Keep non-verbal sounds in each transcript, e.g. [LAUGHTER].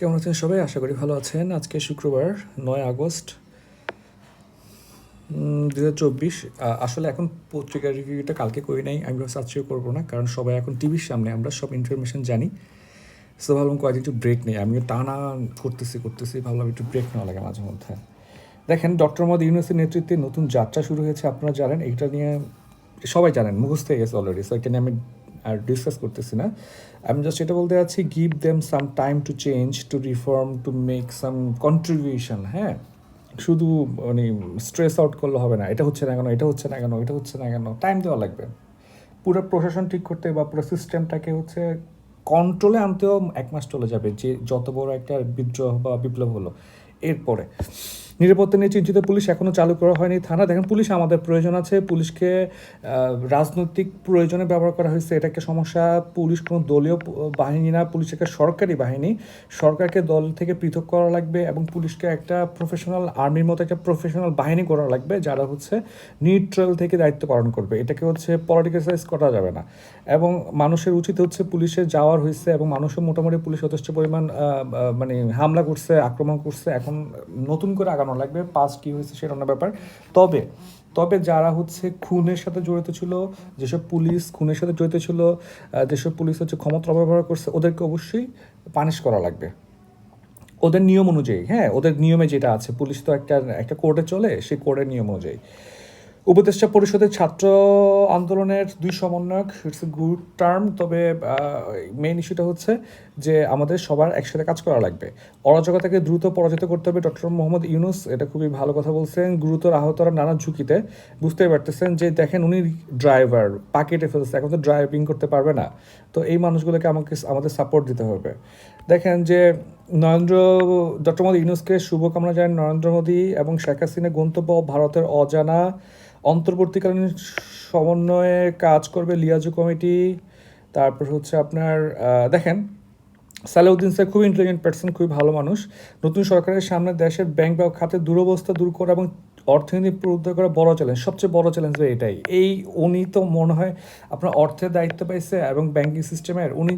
কেমন আছেন সবাই? আশা করি ভালো আছেন। আজকে শুক্রবার, নয় আগস্ট দু হাজার চব্বিশ। আসলে এখন পত্রিকা রিভিউটা কালকে করি নাই, আমি ভাবছি আজকেও করব না, কারণ সবাই এখন টিভির সামনে, আমরা সব ইনফরমেশন জানি। সো ভাবলাম কয়েকদিন একটু ব্রেক নেই, আমিও টানা করতেছি করতেছি ভাবলাম একটু ব্রেক নেওয়া লাগে মাঝে মধ্যে। দেখেন, ডক্টর মোহাম্মদ ইউনুসের নেতৃত্বে নতুন যাত্রা শুরু হয়েছে, আপনারা জানেন, এইটা নিয়ে সবাই জানেন, মুখস্থ হয়ে গেছে অলরেডি সো এটা নিয়ে আমি আর ডিসকাস করতেছি না। আমি জাস্ট এটা বলতে যাচ্ছি give them some time to change to reform to make some contribution হ্যাঁ? শুধু মানে স্ট্রেস আউট করলে হবে না, এটা হচ্ছে না কেন, এটা হচ্ছে না কেন, এটা হচ্ছে না কেন টাইম দেওয়া লাগবে। পুরো প্রশাসন ঠিক করতে বা পুরো সিস্টেমটাকে হচ্ছে কন্ট্রোলে আনতেও এক মাস চলে যাবে, যে যত বড় একটা বিদ্রোহ বা বিপ্লব হলো। এরপরে নিরাপত্তা নিয়ে চিন্তিত পুলিশ এখনও চালু করা হয়নি থানা। দেখেন, পুলিশ আমাদের প্রয়োজন আছে। পুলিশকে রাজনৈতিক প্রয়োজনে ব্যবহার করা হয়েছে। এটা একটা সমস্যা। পুলিশ কোনো দলীয় বাহিনী না। পুলিশ একটা সরকারি বাহিনী। সরকারকে দল থেকে পৃথক করা লাগবে এবং পুলিশকে একটা প্রফেশনাল আর্মির মতো একটা প্রফেশনাল বাহিনী করা লাগবে, যারা হচ্ছে নিউট্রাল থেকে দায়িত্ব পালন করবে। এটাকে হচ্ছে পলিটিক্যালাইজ করা যাবে না। এবং মানুষের উচিত হচ্ছে পুলিশে যাওয়ার হয়েছে এবং মানুষও মোটামুটি পুলিশ যথেষ্ট পরিমাণ মানে হামলা করছে, আক্রমণ করছে। এখন নতুন করে আগানো লাগবে পাস কী হয়েছে সেটা অন্য ব্যাপার। তবে তবে যারা হচ্ছে খুনের সাথে জড়িত ছিল, যেসব পুলিশ খুনের সাথে জড়িত ছিল যেসব পুলিশ হচ্ছে ক্ষমতা অপব্যবহার করছে, ওদেরকে অবশ্যই পানিশ করা লাগবে। ওদের নিয়ম অনুযায়ী হ্যাঁ ওদের নিয়মে যেটা আছে, পুলিশ তো একটা একটা কোর্টে চলে, সেই কোর্টের নিয়ম অনুযায়ী। উপদেষ্টা পরিষদের ছাত্র আন্দোলনের দুই সমন্বয়ক, ইটস এ গুড টার্ম, তবে মেইন ইস্যুটা হচ্ছে যে আমাদের সবার একসাথে কাজ করা লাগবে। অরাজকতাকে দ্রুত পরাজিত করতে হবে ডক্টর মোহাম্মদ ইউনুস, এটা খুবই ভালো কথা বলছেন, গুরুতর আহতরা নানা ঝুঁকিতে। বুঝতেই পারতেছেন যে, দেখেন উনি ড্রাইভার পাকেটে ফেলছে এখন তো ড্রাইভিং করতে পারবে না। তো এই মানুষগুলোকে আমাকে, আমাদের সাপোর্ট দিতে হবে। দেখেন যে নরেন্দ্র, ডক্টর মোহাম্মদ ইউনুসকে শুভকামনা জানান নরেন্দ্র মোদী এবং শেখ হাসিনা গন্তব্য ভারতের অজানা অন্তর্বর্তীকালীন সমন্বয়ে কাজ করবে লিয়াজু কমিটি। তারপর হচ্ছে আপনার দেখেন, সালাউদ্দিন স্যার খুবই ইন্টেলিজেন্ট পার্সন খুবই ভালো মানুষ। নতুন সরকারের সামনে দেশের ব্যাংক বা খাতে দুরবস্থা দূর করা এবং অর্থনীতি পুনরুদ্ধার করা বড় চ্যালেঞ্জ সবচেয়ে বড় চ্যালেঞ্জ এটাই। এই উনি তো মনে হয় আপনার অর্থের দায়িত্ব পাইছে এবং ব্যাংকিং সিস্টেমের উনি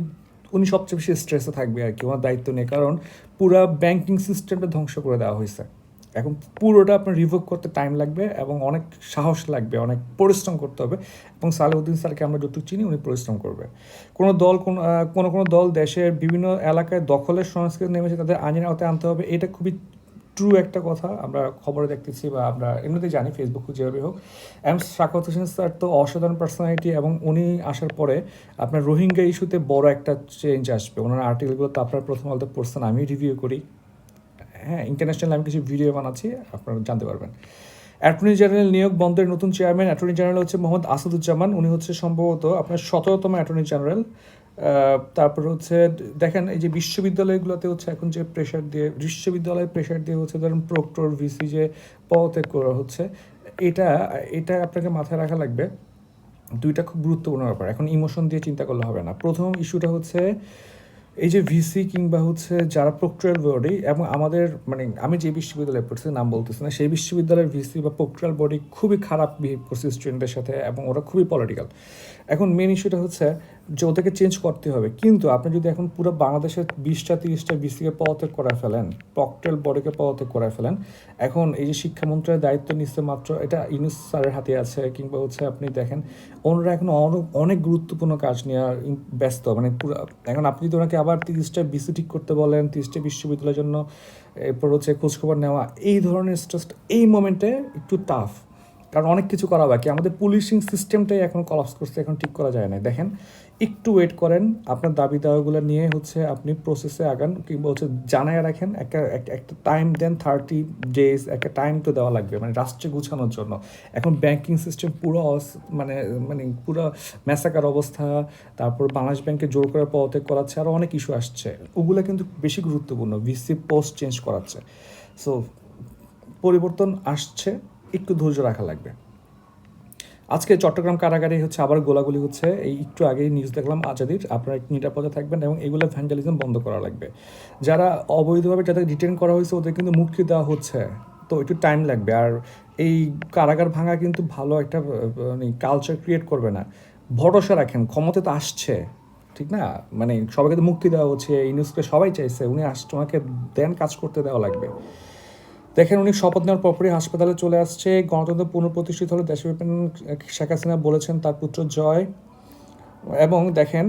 উনি সবচেয়ে বেশি স্ট্রেসে থাকবে আর কি, ওনার দায়িত্ব নেই কারণ পুরো ব্যাংকিং সিস্টেমটা ধ্বংস করে দেওয়া হয়েছে। এখন পুরোটা আপনার রিভোক করতে টাইম লাগবে এবং অনেক সাহস লাগবে, অনেক পরিশ্রম করতে হবে। এবং সালেউদ্দিন স্যারকে আমরা যতটুকু চিনি, উনি পরিশ্রম করবে। কোনো দল, কোনো কোনো কোনো দল দেশের বিভিন্ন এলাকায় দখলের সংস্কৃতি নেমেছে, তাদের আইনের আওতায় আনতে হবে, এটা খুবই ট্রু একটা কথা, আমরা খবরে দেখতেছি বা আমরা এমনিতেই জানি ফেসবুক যেভাবে হোক। এম শাকত হোসেন স্যার তো অসাধারণ পার্সোনালিটি এবং উনি আসার পরে আপনার রোহিঙ্গা ইস্যুতে বড় একটা চেঞ্জ আসবে। ওনার আর্টিকেলগুলো তো আপনার প্রথম আলোতে পড়ছেন আমি রিভিউ করি। হ্যাঁ ইন্টারন্যাশনাল আমি কিছু ভিডিও বানাচ্ছি, আপনারা জানতে পারবেন। অ্যাটর্নি জেনারেল নিয়োগ বন্ধের নতুন চেয়ারম্যান অ্যাটর্নি জেনারেল হচ্ছে মোহাম্মদ আসাদুজ্জামান। উনি হচ্ছে সম্ভবত আপনার সতেরোতম অ্যাটর্নি জেনারেল তারপর হচ্ছে দেখেন এই যে বিশ্ববিদ্যালয়গুলোতে হচ্ছে এখন যে প্রেশার দিয়ে বিশ্ববিদ্যালয়ে প্রেশার দিয়ে হচ্ছে ধরেন প্রক্টর ভিসি যে পদত্যাগ করা হচ্ছে, এটা এটা আপনাকে মাথায় রাখা লাগবে। দুইটা খুব গুরুত্বপূর্ণ ব্যাপার, এখন ইমোশন দিয়ে চিন্তা করলে হবে না। প্রথম ইস্যুটা হচ্ছে এই যে ভিসি কিংবা হচ্ছে যারা প্রক্টোরিয়াল বডি এবং আমাদের মানে আমি যে বিশ্ববিদ্যালয়ে পড়ছি নাম বলতেছি না, সেই বিশ্ববিদ্যালয়ের ভিসি বা প্রক্টোরিয়াল বডি খুবই খারাপ বিহেভ করছে স্টুডেন্টের সাথে এবং ওরা খুবই পলিটিক্যাল এখন মেন ইস্যুটা হচ্ছে যে ওদেরকে চেঞ্জ করতে হবে। কিন্তু আপনি যদি এখন পুরো বাংলাদেশের বিশটা, তিরিশটা বিসিকে পদত্যাগ করে ফেলেন প্রক্টোরিয়াল বডিকে পদত্যাগ করে ফেলেন, এখন এই যে শিক্ষামন্ত্রীর দায়িত্ব নিচ্ছে মাত্র, এটা ইউনুস স্যারের হাতে আছে, কিংবা হচ্ছে আপনি দেখেন, ওনারা এখন অনেক গুরুত্বপূর্ণ কাজ নিয়ে ব্যস্ত। মানে পুরো, এখন আপনি যদি ওনাকে আবার তিরিশটা বিসি ঠিক করতে বলেন, তিরিশটা বিশ্ববিদ্যালয়ের জন্য, এরপর হচ্ছে খোঁজখবর নেওয়া, এই ধরনের স্ট্রেস এই মোমেন্টে একটু টাফ কারণ অনেক কিছু করা বাকি। আমাদের পুলিশিং সিস্টেমটাই এখন কলাপস করছে, এখন ঠিক করা যায় না দেখেন একটু ওয়েট করেন। আপনার দাবি দাওয়াগুলো নিয়ে হচ্ছে আপনি প্রসেসে আগান কিংবা হচ্ছে জানায় রাখেন। একটা একটা টাইম দেন থার্টি ডেজ একটা টাইম তো দেওয়া লাগবে মানে রাষ্ট্রে গুছানোর জন্য। এখন ব্যাংকিং সিস্টেম পুরো মানে মানে পুরো ম্যাসাকার অবস্থা, তারপর বাংলাদেশ ব্যাংকে জোর করে পদত্যাগ করাচ্ছে আরও অনেক ইস্যু আসছে। ওগুলো কিন্তু বেশি গুরুত্বপূর্ণ ভিসি পোস্ট চেঞ্জ করাচ্ছে। সো পরিবর্তন আসছে, একটু ধৈর্য রাখা লাগবে। আজকে চট্টগ্রাম কারাগারে হচ্ছে আবার গোলাগুলি হচ্ছে। এই একটু আগেই নিউজ দেখলাম আজাদির। আপনারা নিরাপদে থাকবেন এবং এগুলো ভ্যান্ডালিজম বন্ধ করা লাগবে। যারা অবৈধভাবে যাদের রিটেন করা হয়েছে, ওদের কিন্তু মুক্তি দেওয়া হচ্ছে। তো একটু টাইম লাগবে। আর এই কারাগার ভাঙা কিন্তু ভালো একটা মানে কালচার ক্রিয়েট করবে না। ভরসা রাখেন, ক্ষমতা তো আসছে। ঠিক না? মানে সবাইকে তো মুক্তি দেওয়া হচ্ছে। ইউনুসকে সবাই চাইছে। উনি আস, তোমাকে দেন কাজ করতে দেওয়া লাগবে। দেখেন, উনি শপথ নেওয়ার পরপরই হাসপাতালে চলে আসছে। গণতন্ত্র পুনঃপ্রতিষ্ঠিত হলে দেশব্যাপী শেখ হাসিনা বলেছেন তার পুত্র জয়। এবং দেখেন,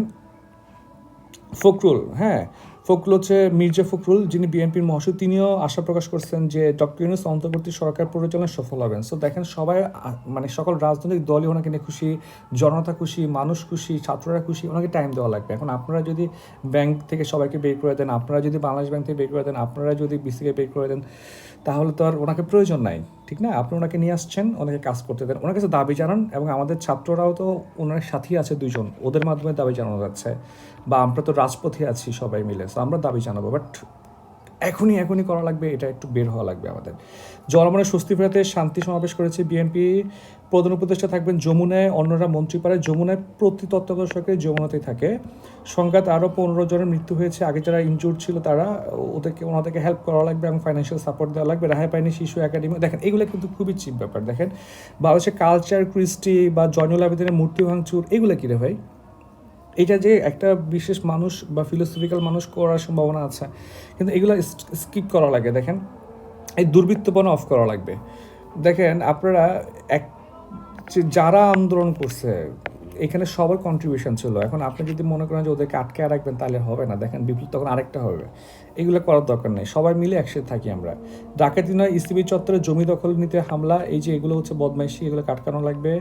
ফখরুল হ্যাঁ ফখরুল হচ্ছে মির্জা ফখরুল, যিনি বিএনপির মহাসচিব। তিনিও আশা প্রকাশ করছেন যে ডক্টর ইউনুস অন্তর্বর্তী সরকার পরিচালনা সফল হবেন। সো দেখেন, সবাই মানে সকল রাজনৈতিক দলই ওনাকে নিয়ে খুশি, জনতা খুশি, মানুষ খুশি, ছাত্ররা খুশি, ওনাকে টাইম দেওয়া লাগবে। এখন আপনারা যদি ব্যাংক থেকে সবাইকে বের করে দেন, আপনারা যদি বাংলাদেশ ব্যাংক থেকে বের করে দেন, আপনারা যদি বিসিকে বের করে দেন তাহলে তো আর ওনাকে প্রয়োজন নাই, ঠিক না? আপনি ওনাকে নিয়ে আসছেন, ওনাকে কাজ করতে দেন। ওনার কাছে দাবি জানান এবং আমাদের ছাত্ররাও তো ওনার সাথেই আছে দুজন ওদের মাধ্যমে দাবি জানানো যাচ্ছে। বা আমরা তো রাজপথে আছি সবাই মিলে তো আমরা দাবি জানাব বাট এখনই এখনই করা লাগবে, এটা একটু বের হওয়া লাগবে আমাদের। জনমনে স্বস্তি ফেরাতে শান্তি সমাবেশ করেছে বিএনপি। প্রধান উপদেষ্টা থাকবেন যমুনায়, অন্যরা মন্ত্রীপাড়ায় যমুনায় প্রতি তত্ত্বাবধায়কের যমুনাতেই থাকে। সংঘাত আরও পনেরো জনের মৃত্যু হয়েছে। আগে যারা ইনজুর্ড ছিল তারা ওদেরকে, ওনাদেরকে হেল্প করা লাগবে এবং ফাইন্যান্সিয়াল সাপোর্ট দেওয়া লাগবে। রেহাই পায়নি শিশু একাডেমি দেখেন, এগুলো কিন্তু খুবই চিপ ব্যাপার। দেখেন, বাংলাদেশের কালচার ক্রিস্টি বা জয়নুল আবেদিনের মূর্তি ভাঙচুর, এগুলো কী রে ভাই? এটা যে একটা বিশেষ মানুষ বা ফিলোসফিক্যাল মানুষ করার সম্ভাবনা আছে, কিন্তু এগুলো স্কিপ করা লাগে। দেখেন, এই দুর্বৃত্তপনা অফ করা লাগবে। দেখেন, আপনারা এক যারা আন্দোলন করছে, এখানে সবার কন্ট্রিবিউশন ছিল। এখন আপনি যদি মনে করেন যে ওদেরকে আটকে রাখবেন, তাহলে হবে না। দেখেন বিপ্লব তখন আরেকটা হবে। এগুলো করার দরকার নেই। সবাই মিলে একসাথে থাকি আমরা। ডাকাতি নয় ইসিবি চত্বরে জমি দখল নিতে হামলা, এই যে এগুলো হচ্ছে বদমাইশি, এগুলো কাটকানো লাগবে।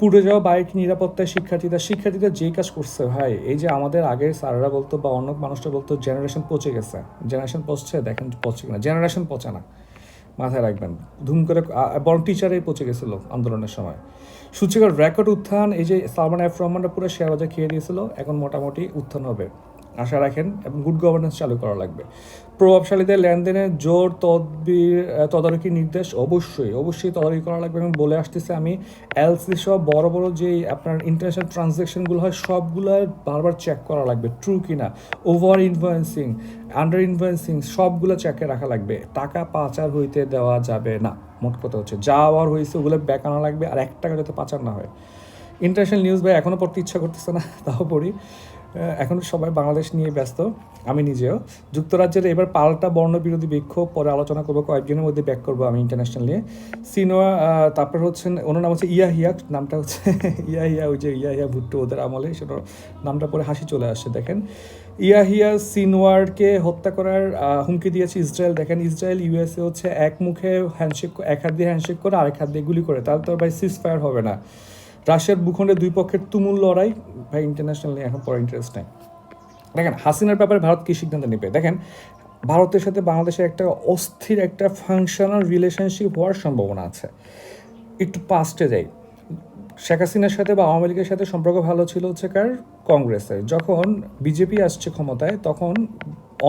পুড়ে যাওয়া বাইক, নিরাপত্তায় শিক্ষার্থীরা শিক্ষার্থীরা যেই কাজ করছে ভাই, এই যে আমাদের আগের স্যাররা বলতো বা অন্য মানুষরা বলতো জেনারেশন পচে গেছে। জেনারেশন পচছে, দেখেন পচে কিনা জেনারেশন পচে না। মাথায় রাখবেন, ধুম করে বরং টিচারেই পচে গেছিল আন্দোলনের সময়। সূচিকার রেকর্ড উত্থান, এই যে সালমান এফ রহমানরা পুরো শেয়ার বাজার খেয়ে দিয়েছিল, এখন মোটামুটি উত্থান হবে। আশা রাখেন এবং গুড গভর্নেন্স চালু করা লাগবে। প্রভাবশালীদের লেনদেনের জোর তদবির তদারকি নির্দেশ অবশ্যই অবশ্যই তদারকি করা লাগবে এবং বলে আসতেছে আমি এলসি সব বড় বড় যেই আপনার ইন্টারন্যাশনাল ট্রানজ্যাকশনগুলো হয় সবগুলো বারবার চেক করা লাগবে ট্রু কিনা ওভার ইনফ্লুয়েন্সিং আন্ডার ইনফ্লুয়েন্সিং সবগুলো চেকে রাখা লাগবে। টাকা পাচার হইতে দেওয়া যাবে না, মোট কথা হচ্ছে, যা আবার হয়েছে ওগুলো ব্যাক আনা লাগবে, আর এক টাকা যাতে পাচার না হয়। ইন্টারন্যাশনাল নিউজ ভাই এখনও পড়তে ইচ্ছা করতেছে না, তাও পড়ি। এখন সবাই বাংলাদেশ নিয়ে ব্যস্ত, আমি নিজেও। যুক্তরাজ্যের এবার পাল্টা বর্ণবিরোধী বিক্ষোভ পরে আলোচনা করব, কয়েকজনের মধ্যে ব্যাক করব আমি ইন্টারন্যাশনাল নিয়ে সিনোয়া তারপর হচ্ছেন, ওনার নাম হচ্ছে ইয়াহিয়া, নামটা হচ্ছে [LAUGHS] ইয়াহিয়া, ওই যে ইয়াহিয়া ভুট্টো ওদের আমলে সেটা নামটা পরে হাসি চলে আসে, দেখেন। ইয়াহিয়া সিনওয়ারকে হত্যা করার হুমকি দিয়েছে ইসরায়েল। দেখেন, ইসরায়েল ইউএসএ হচ্ছে এক মুখে হ্যান্ডশেক এক হাত দিয়ে হ্যান্ডশেক করে আরেক হাত দিয়ে গুলি করে, তাহলে তো ভাই সিজ ফায়ার হবে না। রাশিয়ার ভূখণ্ডে দুই পক্ষের তুমুল লড়াই, ভাই ইন্টারন্যাশনাল নিয়ে এখন পরে ইন্টারেস্ট নেই দেখেন, হাসিনার ব্যাপারে ভারত কী সিদ্ধান্ত নেবে? দেখেন, ভারতের সাথে বাংলাদেশের একটা অস্থির একটা ফাংশনাল রিলেশনশিপ হওয়ার সম্ভাবনা আছে। একটু পাস্টে যাই। শেখ হাসিনার সাথে বা আওয়ামী লীগের সাথে সম্পর্ক ভালো ছিল হচ্ছে কার? কংগ্রেসের। যখন বিজেপি আসছে ক্ষমতায়, তখন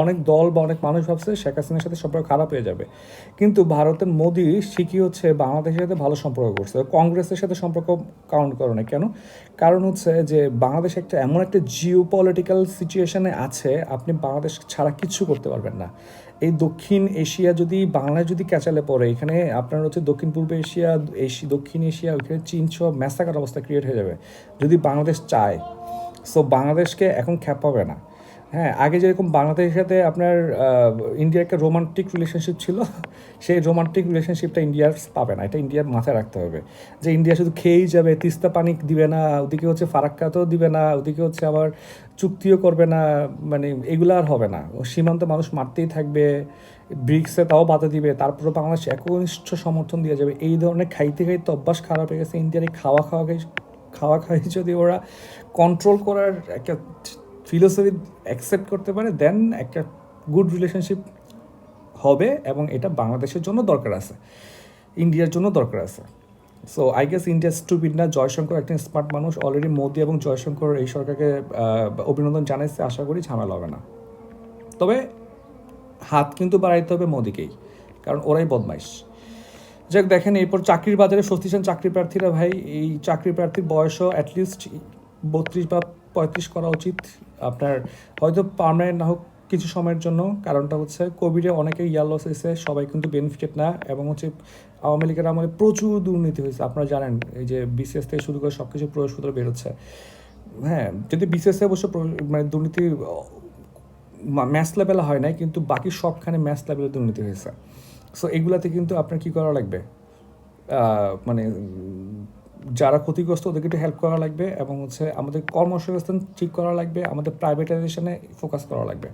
অনেক দল বা অনেক মানুষ ভাবছে শেখ হাসিনার সাথে সম্পর্ক খারাপ হয়ে যাবে। কিন্তু ভারতের মোদি শিখি হচ্ছে, বাংলাদেশের সাথে ভালো সম্পর্ক করছে, কংগ্রেসের সাথে সম্পর্ক কাউন্ট করে না কেন? কারণ হচ্ছে যে বাংলাদেশ একটা এমন একটা জিও পলিটিক্যাল সিচুয়েশনে আছে, আপনি বাংলাদেশ ছাড়া কিচ্ছু করতে পারবেন না। এই দক্ষিণ এশিয়া যদি বাংলায় যদি ক্যাচালে পড়ে, এখানে আপনার হচ্ছে দক্ষিণ পূর্ব এশিয়া, এশি, দক্ষিণ এশিয়া, ওইখানে চীন সব ম্যাসাকার অবস্থা ক্রিয়েট হয়ে যাবে, যদি বাংলাদেশ চায়। সো বাংলাদেশকে এখন খ্যাপাবে না। হ্যাঁ আগে যেরকম বাংলাদেশের সাথে আপনার ইন্ডিয়ার একটা রোমান্টিক রিলেশনশিপ ছিল, সেই রোমান্টিক রিলেশনশিপটা ইন্ডিয়ার পাবে না। এটা ইন্ডিয়ার মাথায় রাখতে হবে। যে ইন্ডিয়া শুধু খেয়েই যাবে, তিস্তা পানি দিবে না, ওদিকে হচ্ছে ফারাক্কাতেও দিবে না, ওদিকে হচ্ছে আবার চুক্তিও করবে না মানে এগুলো আর হবে না। সীমান্ত মানুষ মারতেই থাকবে, ব্রিক্সে তাও বাধা দিবে তারপরে বাংলাদেশ একনিষ্ঠ সমর্থন দিয়ে যাবে। এই ধরনের খাইতে খাইতে অভ্যাস খারাপ হয়ে গেছে, ইন্ডিয়ার এই খাওয়া খাওয়া খাওয়া খাওয়াই যদি ওরা কন্ট্রোল করার একটা ফিলোসফি অ্যাকসেপ্ট করতে পারে দেন একটা গুড রিলেশনশিপ হবে এবং এটা বাংলাদেশের জন্য দরকার আছে ইন্ডিয়ার জন্য দরকার আছে। So I guess India stupid না। জয়শঙ্কর একটা স্মার্ট মানুষ অলরেডি মোদি এবং জয়শঙ্কর এই সরকারকে অভিনন্দন জানাইছে, আশা করি ঝামেলা হবে না। তবে হাত কিন্তু বাড়াইতে হবে মোদিকেই, কারণ ওরাই বদমাইশ। যাক, দেখেন, এরপর চাকরির বাজারে স্বস্তিশান চাকরি প্রার্থীরা, ভাই, এই চাকরি প্রার্থীর বয়সও অ্যাটলিস্ট বত্রিশ বা পঁয়ত্রিশ করা উচিত। আপনার হয়তো পার্মানেন্ট না হোক কিছু সময়ের জন্য, কারণটা হচ্ছে কোভিডে অনেকে ইয়ার লস হয়েছে সবাই কিন্তু বেনিফিটেড না এবং হচ্ছে আওয়ামী লীগের আমলে প্রচুর দুর্নীতি হয়েছে। আপনারা জানেন, এই যে বিসিএস থেকে শুরু করে সব কিছু প্রয়োগ সূত্র বেরোচ্ছে। হ্যাঁ যদি বিসিএসে অবশ্য মানে দুর্নীতি ম্যাথ লেভেলে হয় নাই, কিন্তু বাকি সবখানে ম্যাথ লেভেলে দুর্নীতি হয়েছে। সো এগুলাতে কিন্তু আপনার কি করা লাগবে? মানে যারা ক্ষতিগ্রস্ত, ওদেরকে একটু হেল্প করা লাগবে এবং হচ্ছে আমাদের কর্মসংস্থান ঠিক করা লাগবে, আমাদের প্রাইভেটাইজেশনে ফোকাস করা লাগবে।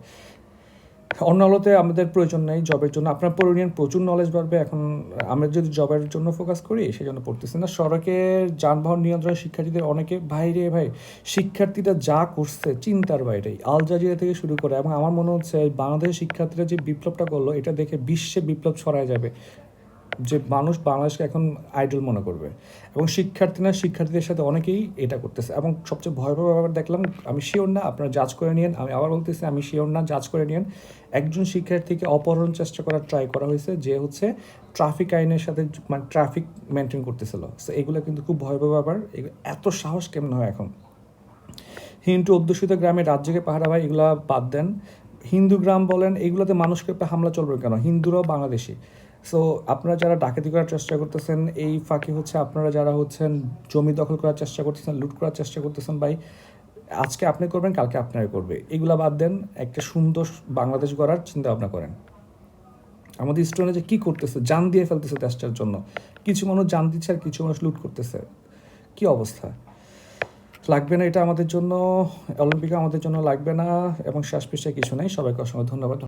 অন্য আলোতে আমাদের প্রয়োজন নেই জবের জন্য। আপনার নিন প্রচুর নলেজ বাড়বে। এখন আমরা যদি জবের জন্য ফোকাস করি সেই জন্য পড়তেছি না। সড়কের যানবাহন নিয়ন্ত্রণ শিক্ষার্থীদের অনেকে ভাইরে ভাই, শিক্ষার্থীরা যা করছে চিন্তার বাইরে। আল জাজিরা থেকে শুরু করে এবং আমার মনে হচ্ছে বাংলাদেশের শিক্ষার্থীরা যে বিপ্লবটা করল, এটা দেখে বিশ্বে বিপ্লব ছড়ায় যাবে। যে মানুষ বাংলাদেশকে এখন আইডল মনে করবে। এবং শিক্ষার্থীরা শিক্ষার্থীদের সাথে অনেকেই এটা করতেছে। এবং সবচেয়ে ভয়াবহ ব্যাপার দেখলাম, আমি শিওর না, আপনারা জাজ করে নিন আমি আবার বলতেছি, আমি শিওর না জাজ করে নিন একজন শিক্ষার্থীকে অপহরণ চেষ্টা করার ট্রাই করা হয়েছে, যে হচ্ছে ট্রাফিক আইনের সাথে মানে ট্রাফিক মেনটেন করতেছিল। সো এগুলো কিন্তু খুব ভয়াবহ ব্যাপার। এত সাহস কেমন হয় এখন? হিন্দু অধ্যুষিত গ্রামে রাজ্যকে পাহারা ভাই, এগুলা বাদ দেন। হিন্দু গ্রাম বলেন, এগুলোতে মানুষকে হামলা চলবে কেন? হিন্দুরাও বাংলাদেশি। সো আপনারা যারা ডাকাতি করার চেষ্টা করতেছেন, এই ফাঁকে হচ্ছে আপনারা যারা হচ্ছেন জমি দখল করার চেষ্টা করতেছেন, লুট করার চেষ্টা করতেছেন, ভাই, আজকে আপনি করবেন, কালকে আপনারাই করবে। এগুলা বাদ দেন, একটা সুন্দর বাংলাদেশ গড়ার চিন্তা ভাবনা করেন। আমাদের স্টুডেন্টরা যে কী করতেছে, জান দিয়ে ফেলতেছে দেশটার জন্য। কিছু মানুষ জান দিচ্ছে আর কিছু মানুষ লুট করতেছে। কি অবস্থা? লাগবে না এটা আমাদের জন্য অলিম্পিকে আমাদের জন্য লাগবে না, এবং শ্বাস পেশায় কিছু নেই। সবাইকে অসংখ্য ধন্যবাদ।